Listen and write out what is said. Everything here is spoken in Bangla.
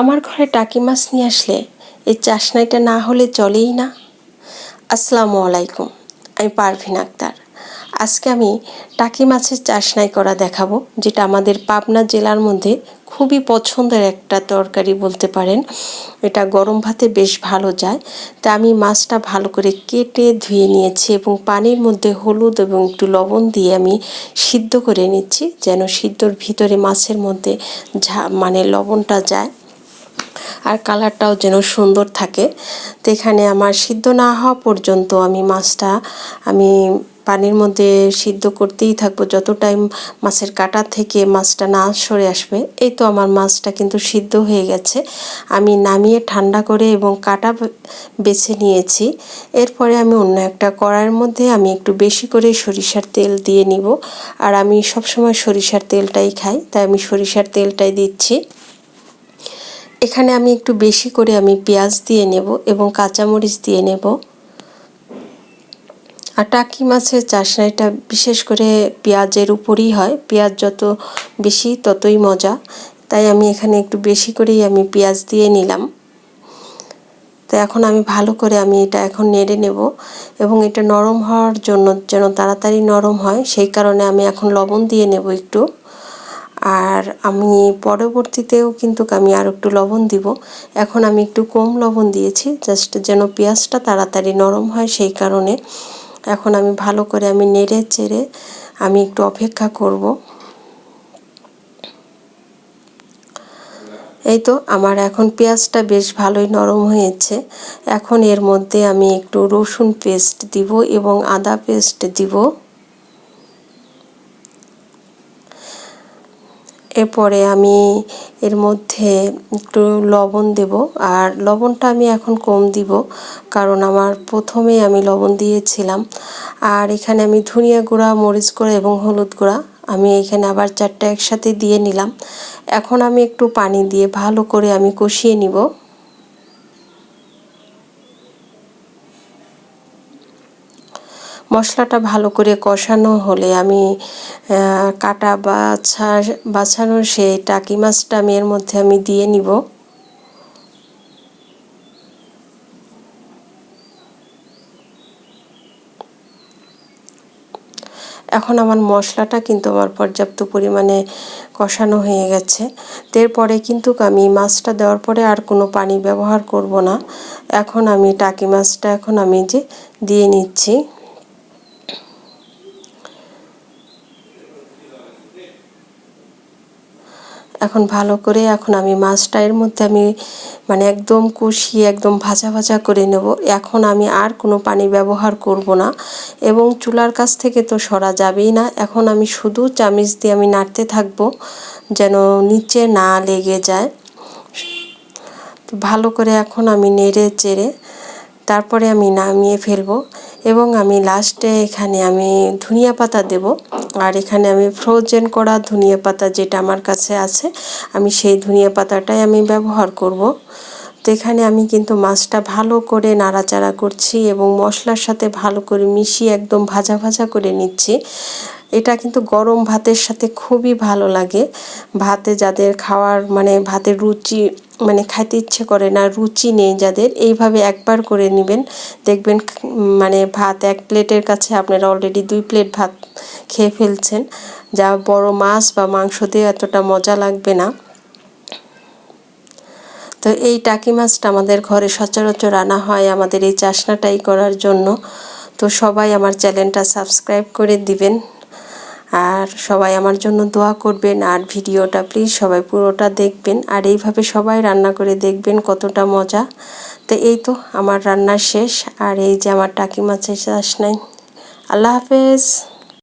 আমার ঘরে টাকি মাছ নিয়ে আসলে এই চাশনাইটা না হলে চলেই না। আসসালামু আলাইকুম, আমি পারভিন আক্তার। আজকে আমি টাকি মাছের চাশনাই করা দেখাবো, যেটা আমাদের পাবনা জেলার মধ্যে খুবই পছন্দের একটা তরকারি বলতে পারেন। এটা গরম ভাতে বেশ ভালো যায়, তা আমি মাছটা ভালো করে কেটে ধুয়ে নিয়েছি এবং পানির মধ্যে হলুদ এবং একটু লবণ দিয়ে আমি সিদ্ধ করে নিচ্ছি, যেন সিদ্ধর ভিতরে মাছের মধ্যে ঝা মানে লবণটা যায়। আর কালারটাও যেন সুন্দর থাকে। তো এখানে আমার সিদ্ধ না হওয়া পর্যন্ত আমি মাছটা আমি পানির মধ্যে সিদ্ধ করতেই থাকব। যত টাইম মাছের কাটা থেকে মাছটা না সরে আসবে, এই তো আমার মাছটা কিন্তু সিদ্ধ হয়ে গেছে। আমি নামিয়ে ঠান্ডা করে এবং কাটা বেছে নিয়েছি। এরপরে আমি অন্য একটা কড়াইয়ের মধ্যে আমি একটু বেশি করে সরিষার তেল দিয়ে নিব। আর আমি সবসময় সরিষার তেলটাই খাই, তাই আমি সরিষার তেলটাই দিচ্ছি। এখানে আমি একটু বেশি করে আমি পেঁয়াজ দিয়ে নেব এবং কাঁচামরিচ দিয়ে নেব। আর টাকি মাছের চাষনাইটা বিশেষ করে পেঁয়াজের উপরই হয়। পেঁয়াজ যত বেশি ততই মজা। তাই আমি এখানে একটু বেশি করেই আমি পেঁয়াজ দিয়ে নিলাম। তো এখন আমি ভালো করে আমি এটা এখন নেড়ে নেব এবং এটা নরম হওয়ার জন্য যেন তাড়াতাড়ি নরম হয়, সেই কারণে আমি এখন লবণ দিয়ে নেব একটু। আর আমি পরবর্তীতেও কিন্তু আমি আর একটু লবণ দিব। এখন আমি একটু কম লবণ দিয়েছি জাস্ট যেন পেঁয়াজটা তাড়াতাড়ি নরম হয় সেই কারণে। এখন আমি ভালো করে আমি নেড়ে চেড়ে আমি একটু অপেক্ষা করব। এই তো আমার এখন পেঁয়াজটা বেশ ভালোই নরম হয়েছে। এখন এর মধ্যে আমি একটু রসুন পেস্ট দিব এবং আদা পেস্ট দিব। এরপরে আমি এর মধ্যে একটু লবণ দেব। আর লবণটা আমি এখন কম দিব, কারণ আমার প্রথমে আমি লবণ দিয়েছিলাম। আর এখানে আমি ধনিয়া গুঁড়া, মরিচ গুঁড়া এবং হলুদ গুঁড়া আমি এখানে আবার চারটা একসাথে দিয়ে নিলাম। এখন আমি একটু পানি দিয়ে ভালো করে আমি কষিয়ে নিব। মশলাটা ভালো করে কষানো হলে আমি কাটা বাছা বাছানোর সেই টাকি মাছটা আমি এর মধ্যে আমি দিয়ে নিব। এখন আমার মশলাটা কিন্তু আমার পর্যাপ্ত পরিমাণে কষানো হয়ে গেছে। এরপরে কিন্তু আমি মাছটা দেওয়ার পরে আর কোনো পানি ব্যবহার করব না। এখন আমি টাকি মাছটা এখন আমি যে, দিয়ে নিচ্ছি। এখন ভালো করে এখন আমি মাছটা এর মধ্যে আমি মানে একদম কষিয়ে একদম ভাজা ভাজা করে নেব। এখন আমি আর কোনো পানি ব্যবহার করব না এবং চুলার কাছ থেকে তো সরা যাবেই না। এখন আমি শুধু চামিচ দিয়ে আমি নাড়তে থাকব যেন নিচে না লেগে যায়। ভালো করে এখন আমি নেড়ে চেড়ে তারপরে আমি নামিয়ে ফেলব এবং আমি লাস্টে এখানে আমি ধনিয়া পাতা দেব। আর এখানে আমি ফ্রোজেন করা ধনিয়া পাতা যেটা আমার কাছে আছে, আমি সেই ধনিয়া পাতাটাই আমি ব্যবহার করব। তো এখানে আমি কিন্তু মাছটা ভালো করে নাড়াচাড়া করছি এবং মশলার সাথে ভালো করে মিশিয়ে একদম ভাজা ভাজা করে নিচ্ছি। এটা কিন্তু গরম ভাতের সাথে খুবই ভালো লাগে। ভাতে যাদের খাওয়ার মানে ভাতের রুচি মানে খাইতে ইচ্ছে করে না, রুচি নেই যাদের, এইভাবে একবার করে নেবেন। দেখবেন মানে ভাত এক প্লেটের কাছে আপনারা অলরেডি দুই প্লেট ভাত খেয়ে ফেলছেন। যা বড় মাছ বা মাংস দিয়ে এতটা মজা লাগবে না। তো এই টাকি মাছটা আমাদের ঘরে সচরাচর আনা হয় আমাদের এই চাষনাটাই করার জন্য। তো সবাই আমার চ্যানেলটা সাবস্ক্রাইব করে দিবেন। আর সবাই আমার জন্য দোয়া করবেন, আর ভিডিওটা প্লিজ সবাই পুরোটা দেখবেন, আর এইভাবে সবাই রান্না করে দেখবেন কতটা মজা। তো এই তো আমার রান্না শেষ, আর এই যে আমার টাকি মাছের চাষ নাই। আল্লাহ হাফেজ।